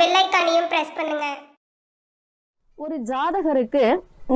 Bell ஐக்கானையும் press பண்ணுங்க. ஒரு ஜாதகருக்கு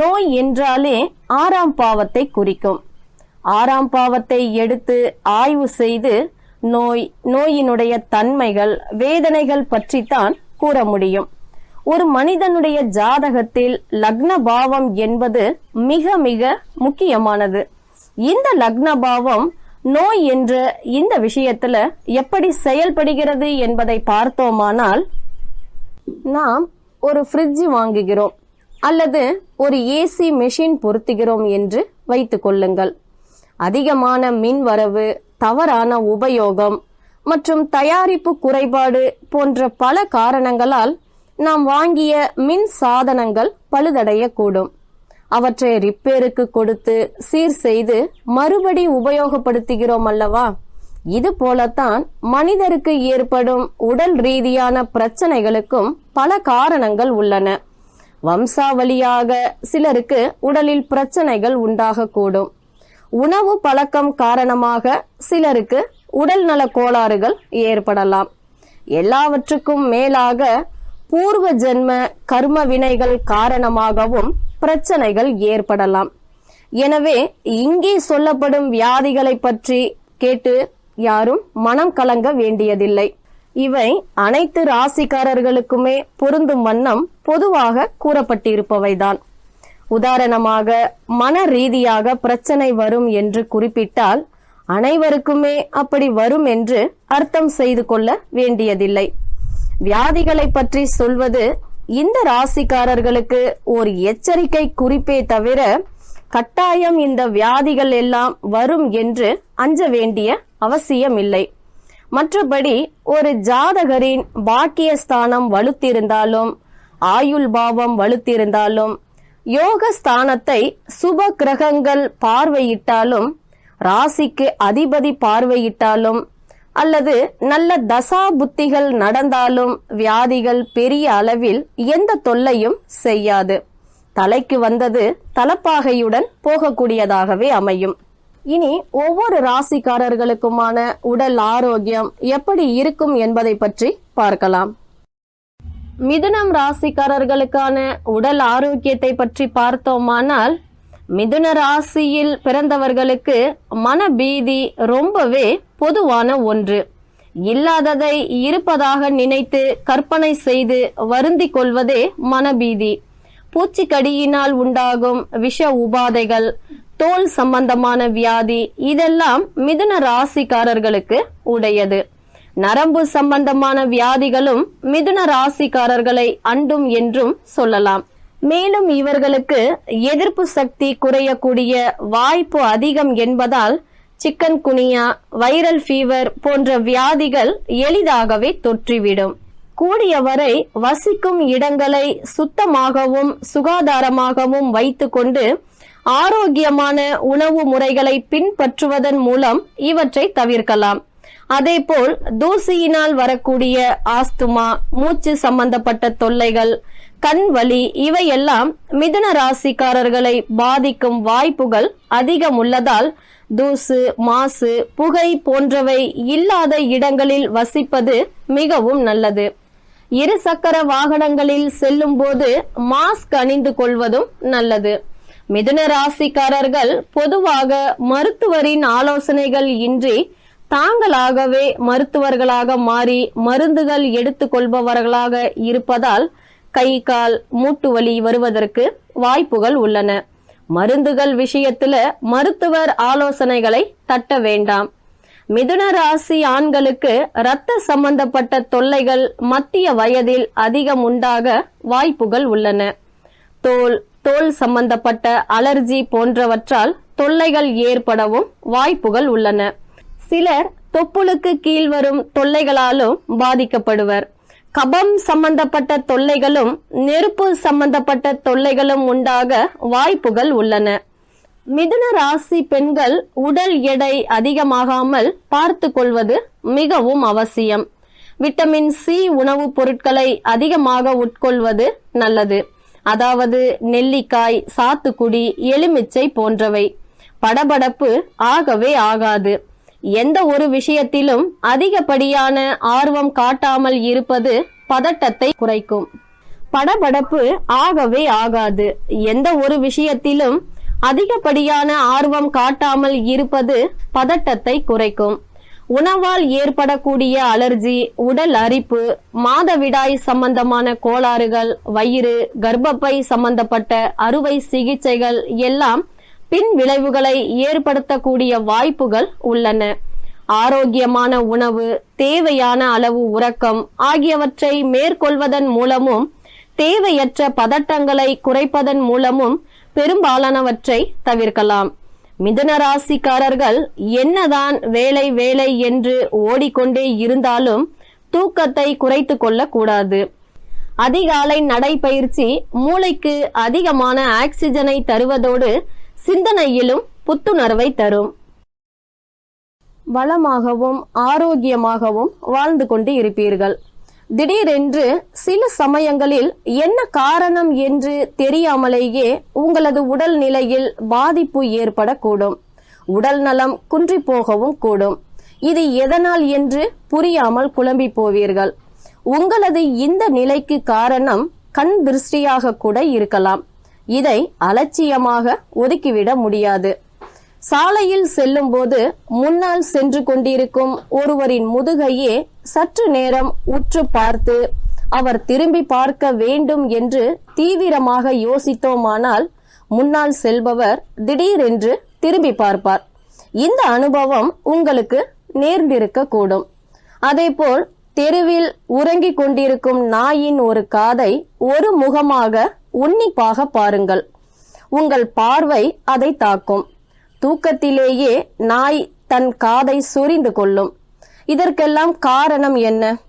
நோய் என்றாலே ஆறாம் பாவத்தை குறிக்கும். ஆறாம் பாவத்தை எடுத்து ஆய்வு செய்து நோய் நோயினுடைய தன்மைகள் வேதனைகள் பற்றித்தான் கூற முடியும். ஒரு மனிதனுடைய ஜாதகத்தில் லக்ன பாவம் என்பது மிக மிக முக்கியமானது. இந்த லக்ன பாவம் நோய் என்ற இந்த விஷயத்துல எப்படி செயல்படுகிறது என்பதை பார்த்தோமானால் நாம் ஒரு ஃப்ரிட்ஜ் வாங்குகிறோம் அல்லது ஒரு ஏசி மெஷின் பொருத்துகிறோம் என்று வைத்து கொள்ளுங்கள். அதிகமான மின் வரவு தவறான உபயோகம் மற்றும் தயாரிப்பு குறைபாடு போன்ற பல காரணங்களால் நாம் வாங்கிய மின் சாதனங்கள் பழுதடையக்கூடும். அவற்றை ரிப்பேருக்கு கொடுத்து சீர் செய்து மறுபடி உபயோகப்படுத்துகிறோம் அல்லவா? இது போலத்தான் மனிதருக்கு ஏற்படும் உடல் ரீதியான பிரச்சனைகளுக்கும் பல காரணங்கள் உள்ளன. வம்சாவளியாக சிலருக்கு உடலில் பிரச்சனைகள் உண்டாகக்கூடும். உணவு பழக்கம் காரணமாக சிலருக்கு உடல் நல கோளாறுகள் ஏற்படலாம். எல்லாவற்றுக்கும் மேலாக பூர்வ ஜென்ம கர்ம வினைகள் காரணமாகவும் பிரச்சனைகள் ஏற்படலாம். எனவே இங்கே சொல்லப்படும் வியாதிகளை பற்றி கேட்டு யாரும் மனம் கலங்க வேண்டியதில்லை. இவை அனைத்து ராசிக்காரர்களுக்குமே பொருந்தும் வண்ணம் பொதுவாக கூறப்பட்டிருப்பவைதான். உதாரணமாக மன ரீதியாக பிரச்சனை வரும் என்று குறிப்பிட்டால் அனைவருக்குமே அப்படி வரும் என்று அர்த்தம் செய்து கொள்ள வேண்டியதில்லை. வியாதிகளை பற்றி சொல்வது இந்த ராசிக்காரர்களுக்கு ஒரு எச்சரிக்கை குறிப்பே தவிர கட்டாயம் இந்த வியாதிகள் எல்லாம் வரும் என்று அஞ்ச வேண்டிய அவசியமில்லை. மற்றபடி ஒரு ஜாதகரின் பாக்கியஸ்தானம் வலுத்திருந்தாலும் ஆயுள் பாவம் வலுத்திருந்தாலும் யோக ஸ்தானத்தை சுப கிரகங்கள் பார்வையிட்டாலும் ராசிக்கு அதிபதி பார்வையிட்டாலும் அல்லது நல்ல தசா புத்திகள் நடந்தாலும் வியாதிகள் பெரிய அளவில் எந்த தொல்லையும் செய்யாது. தலைக்கு வந்தது தலப்பாகையுடன் போகக்கூடியதாகவே அமையும். இனி ஒவ்வொரு ராசிக்காரர்களுக்குமான உடல் ஆரோக்கியம் எப்படி இருக்கும் என்பதை பற்றி பார்க்கலாம். மிதுனம் ராசிக்காரர்களுக்கான உடல் ஆரோக்கியத்தை பற்றி பார்த்தோமானால் மிதுன ராசியில் பிறந்தவர்களுக்கு மனபீதி ரொம்பவே பொதுவான ஒன்று. இல்லாததை இருப்பதாக நினைத்து கற்பனை செய்து வருந்திக் கொள்வதே மனபீதி. பூச்சிக்கடியினால் உண்டாகும் விஷ உபாதைகள் தோல் சம்பந்தமான வியாதி இதெல்லாம் மிதுன ராசிக்காரர்களுக்கு உடையது. நரம்பு சம்பந்தமான வியாதிகளும் மிதுன ராசிக்காரர்களை அண்டும் என்றும் சொல்லலாம். மேலும் இவர்களுக்கு எதிர்ப்பு சக்தி குறையக்கூடிய வாய்ப்பு அதிகம் என்பதால் சிக்கன் குனியா வைரல் ஃபீவர் போன்ற வியாதிகள் எளிதாகவே தொற்றிவிடும். கூடியவரை வசிக்கும் இடங்களை சுத்தமாகவும் சுகாதாரமாகவும் வைத்துக்கொண்டு ஆரோக்கியமான உணவு முறைகளை பின்பற்றுவதன் மூலம் இவற்றை தவிர்க்கலாம். அதேபோல் தூசியினால் வரக்கூடிய ஆஸ்துமா மூச்சு சம்பந்தப்பட்ட தொல்லைகள் கண் வலி இவையெல்லாம் மிதுன ராசிக்காரர்களை பாதிக்கும் வாய்ப்புகள் அதிகம் உள்ளதால் தூசு மாசு புகை போன்றவை இல்லாத இடங்களில் வசிப்பது மிகவும் நல்லது. இரு சக்கர வாகனங்களில் செல்லும் போது மாஸ்க் அணிந்து கொள்வதும் நல்லது. மிதுன ராசிக்காரர்கள் பொதுவாக மருத்துவரின் ஆலோசனைகள் இன்றி தாங்களாகவே மருத்துவர்களாக மாறி மருந்துகள் எடுத்துக்கொள்பவர்களாக இருப்பதால் கை கால் மூட்டு வலி வருவதற்கு வாய்ப்புகள் உள்ளன. மருந்துகள் விஷயத்துல மருத்துவர் ஆலோசனைகளை தட்ட வேண்டாம். மிதுன ராசி ஆண்களுக்கு இரத்த சம்பந்தப்பட்ட தொல்லைகள் மத்திய வயதில் அதிகம் உண்டாக வாய்ப்புகள் உள்ளன. தோல் தோல் சம்பந்தப்பட்ட அலர்ஜி போன்றவற்றால் தொல்லைகள் ஏற்படவும் வாய்ப்புகள் உள்ளன. சிலர் தொப்புளுக்கு கீழ் வரும் தொல்லைகளாலும் பாதிக்கப்படுவர். கபம் சம்பந்தப்பட்ட தொல்லைகளும் நெருப்பு சம்பந்தப்பட்ட தொல்லைகளும் உண்டாக வாய்ப்புகள் உள்ளன. மிதுன ராசி பெண்கள் உடல் எடை அதிகமாகாமல் பார்த்து கொள்வது மிகவும் அவசியம். விட்டமின் சி உணவுப் பொருட்களை அதிகமாக உட்கொள்வது நல்லது. அதாவது நெல்லிக்காய் சாத்துக்குடி எலுமிச்சை போன்றவை. படபடப்பு ஆகவே ஆகாது. எந்த ஒரு விஷயத்திலும் அதிகப்படியான ஆர்வம் காட்டாமல் இருப்பது பதட்டத்தை குறைக்கும். படபடப்பு ஆகவே ஆகாது. எந்த ஒரு விஷயத்திலும் அதிகப்படியான ஆர்வம் காட்டாமல் இருப்பது பதட்டத்தை குறைக்கும். உணவால் ஏற்படக்கூடிய அலர்ஜி உடல் அரிப்பு மாதவிடாய் சம்பந்தமான கோளாறுகள் வயிறு கர்ப்பப்பை சம்பந்தப்பட்ட அறுவை சிகிச்சைகள் எல்லாம் பின் விளைவுகளை ஏற்படுத்தக்கூடிய வாய்ப்புகள் உள்ளன. ஆரோக்கியமான உணவு தேவையான அளவு உறக்கம் ஆகியவற்றை மேற்கொள்வதன் மூலமும் தேவையற்ற பதட்டங்களை குறைப்பதன் மூலமும் பெரும்பாலானவற்றை தவிர்க்கலாம். மிதன ராசிக்காரர்கள் என்னதான் வேலை வேலை என்று ஓடிக்கொண்டே இருந்தாலும் தூக்கத்தை குறைத்து கொள்ளக்கூடாது. அதிகாலை நடைபயிற்சி மூளைக்கு அதிகமான ஆக்சிஜனை தருவதோடு சிந்தனையிலும் புத்துணர்வை தரும். வளமாகவும் ஆரோக்கியமாகவும் வாழ்ந்து கொண்டு இருப்பீர்கள். திடீரென்று சில சமயங்களில் என்ன காரணம் என்று தெரியாமலேயே உங்களது உடல் நிலையில் பாதிப்பு ஏற்படக்கூடும். உடல் நலம் குன்றி போகவும் கூடும். இது எதனால் என்று புரியாமல் குழம்பி போவீர்கள். உங்களது இந்த நிலைக்கு காரணம் கண் திருஷ்டியாக கூட இருக்கலாம். இதை அலட்சியமாக ஒதுக்கிவிட முடியாது. சாலையில் செல்லும்போது முன்னால் சென்று கொண்டிருக்கும் ஒருவரின் முதுகையே சற்று நேரம் உற்று பார்த்து அவர் திரும்பி பார்க்க வேண்டும் என்று தீவிரமாக யோசித்தோமானால் முன்னால் செல்பவர் திடீரென்று திரும்பி பார்ப்பார். இந்த அனுபவம் உங்களுக்கு நேர்ந்திருக்க கூடும் அதேபோல் தெருவில் உறங்கிக் கொண்டிருக்கும் நாயின் ஒரு காதை ஒரு முகமாக உன்னிப்பாக பாருங்கள். உங்கள் பார்வை அதை தாக்கும். தூக்கத்திலேயே நாய் தன் காதை சொரிந்து கொள்ளும். இதற்கெல்லாம் காரணம் என்ன?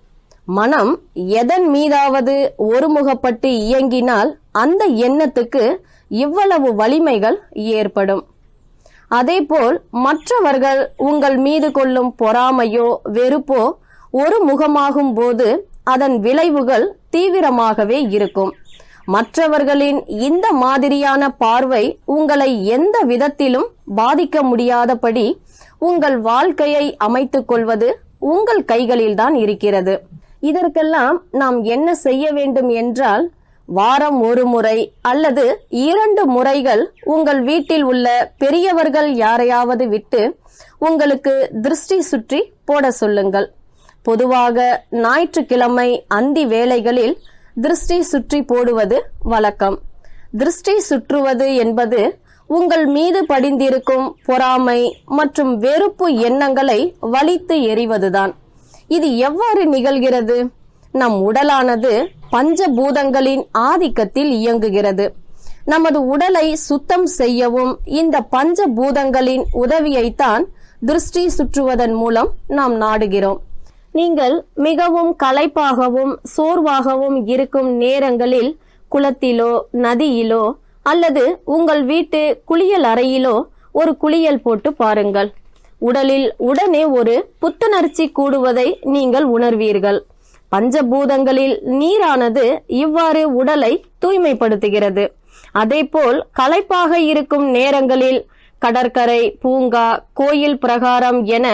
மனம் எதன் மீதாவது ஒருமுகப்பட்டு இயங்கினால் அந்த எண்ணத்துக்கு இவ்வளவு வலிமைகள் ஏற்படும். அதேபோல் மற்றவர்கள் உங்கள் மீது கொள்ளும் பொறாமையோ வெறுப்போ ஒரு முகமாகும் போது அதன் விளைவுகள் தீவிரமாகவே இருக்கும். மற்றவர்களின் இந்த மாதிரியான பார்வை உங்களை எந்த விதத்திலும் பாதிக்க முடியாதபடி உங்கள் வாழ்க்கையை அமைத்துக் கொள்வது உங்கள் கைகளில்தான் இருக்கிறது. இதற்கெல்லாம் நாம் என்ன செய்ய வேண்டும் என்றால் வாரம் ஒரு முறை அல்லது இரண்டு முறைகள் உங்கள் வீட்டில் உள்ள பெரியவர்கள் யாரையாவது விட்டு உங்களுக்கு திருஷ்டி சுற்றி போட சொல்லுங்கள். பொதுவாக ஞாயிற்றுக்கிழமை அந்தி வேளைகளில் திருஷ்டி சுற்றி போடுவது வழக்கம். திருஷ்டி சுற்றுவது என்பது உங்கள் மீது படிந்திருக்கும் பொறாமை மற்றும் வெறுப்பு எண்ணங்களை வலித்து எறிவதுதான். இது எவ்வாறு நிகழ்கிறது? நம் உடலானது பஞ்சபூதங்களின் ஆதிக்கத்தில் இயங்குகிறது. நமது உடலை சுத்தம் செய்யவும் இந்த பஞ்சபூதங்களின் உதவியைத்தான் திருஷ்டி சுற்றுவதன் மூலம் நாம் நாடுகிறோம். நீங்கள் மிகவும் களைப்பாகவும் சோர்வாகவும் இருக்கும் நேரங்களில் குளத்திலோ நதியிலோ அல்லது உங்கள் வீட்டு குளியல் அறையிலோ ஒரு குளியல் போட்டு பாருங்கள். உடலில் உடனே ஒரு புத்துணர்ச்சி கூடுவதை நீங்கள் உணர்வீர்கள். பஞ்சபூதங்களில் நீரானது இவ்வாறு உடலை தூய்மைப்படுத்துகிறது. அதேபோல் களைப்பாக இருக்கும் நேரங்களில் கடற்கரை பூங்கா கோயில் பிரகாரம் என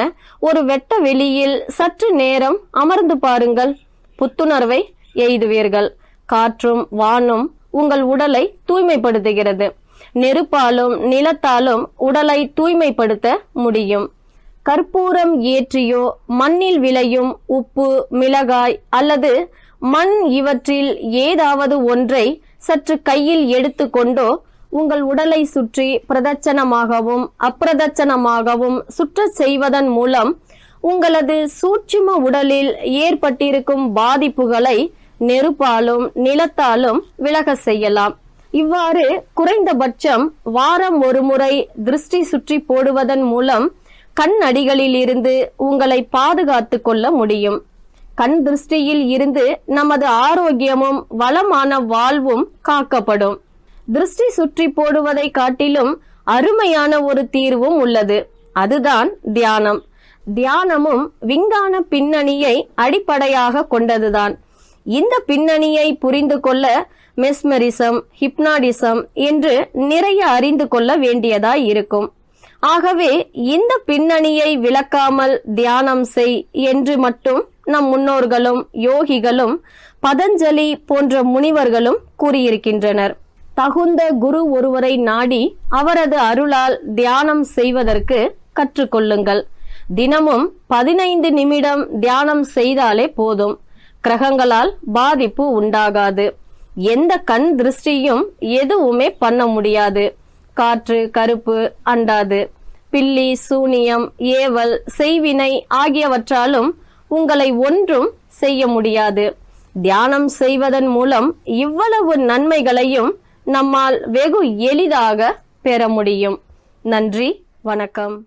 ஒரு வெட்ட வெளியில் சற்று நேரம் அமர்ந்து பாருங்கள். புத்துணர்வை எய்துவீர்கள். காற்றும் வானும் உங்கள் உடலை தூய்மைப்படுத்துகிறது. நெருப்பாலும் நிலத்தாலும் உடலை தூய்மைப்படுத்த முடியும். கற்பூரம் ஏற்றியோ மண்ணில் விளையும் உப்பு மிளகாய் அல்லது மண் இவற்றில் ஏதாவது ஒன்றை சற்று கையில் எடுத்துக்கொண்டோ உங்கள் உடலை சுற்றி பிரதட்சணமாகவும் அப்பிரதட்சணமாகவும் சுற்ற செய்வதன் மூலம் உங்களது சூட்சும உடலில் ஏற்பட்டிருக்கும் பாதிப்புகளை நெருப்பாலும் நிலத்தாலும் விலக செய்யலாம். இவ்வாறு குறைந்தபட்சம் வாரம் ஒரு முறை திருஷ்டி சுற்றி போடுவதன் மூலம் கண் அடிகளில் இருந்து உங்களை பாதுகாத்து கொள்ள முடியும். கண் திருஷ்டியில் இருந்து நமது ஆரோக்கியமும் வளமான வாழ்வும் காக்கப்படும். திருஷ்டி சுற்றி போடுவதை காட்டிலும் அருமையான ஒரு தீர்வும் உள்ளது. அதுதான் தியானம். தியானமும் விஞ்ஞான பின்னணியை அடிப்படையாக கொண்டதுதான். இந்த பின்னணியை புரிந்து கொள்ள மெஸ்மரிசம் ஹிப்னாடிசம் என்று நிறைய அறிந்து கொள்ள வேண்டியதாய் இருக்கும். ஆகவே இந்த பின்னணியை விளக்காமல் தியானம் செய் என்று மட்டும் நம் முன்னோர்களும் யோகிகளும் பதஞ்சலி போன்ற முனிவர்களும் கூறியிருக்கின்றனர். தகுந்த குரு ஒருவரை நாடி அவரது அருளால் தியானம் செய்வதற்கு கற்றுக்கொள்ளுங்கள். தினமும் பதினைந்து நிமிடம் தியானம் செய்தாலே போதும். கிரகங்களால் பாதிப்பு உண்டாகாது. எந்த கண் திருஷ்டியும் எதுவுமே பண்ண முடியாது. காற்று கருப்பு அண்டாது. பில்லி சூனியம் ஏவல் செய்வினை ஆகியவற்றாலும் உங்களை ஒன்றும் செய்ய முடியாது. தியானம் செய்வதன் மூலம் இவ்வளவு நன்மைகளையும் நம்மால் வெகு எளிதாக பெற முடியும். நன்றி வணக்கம்.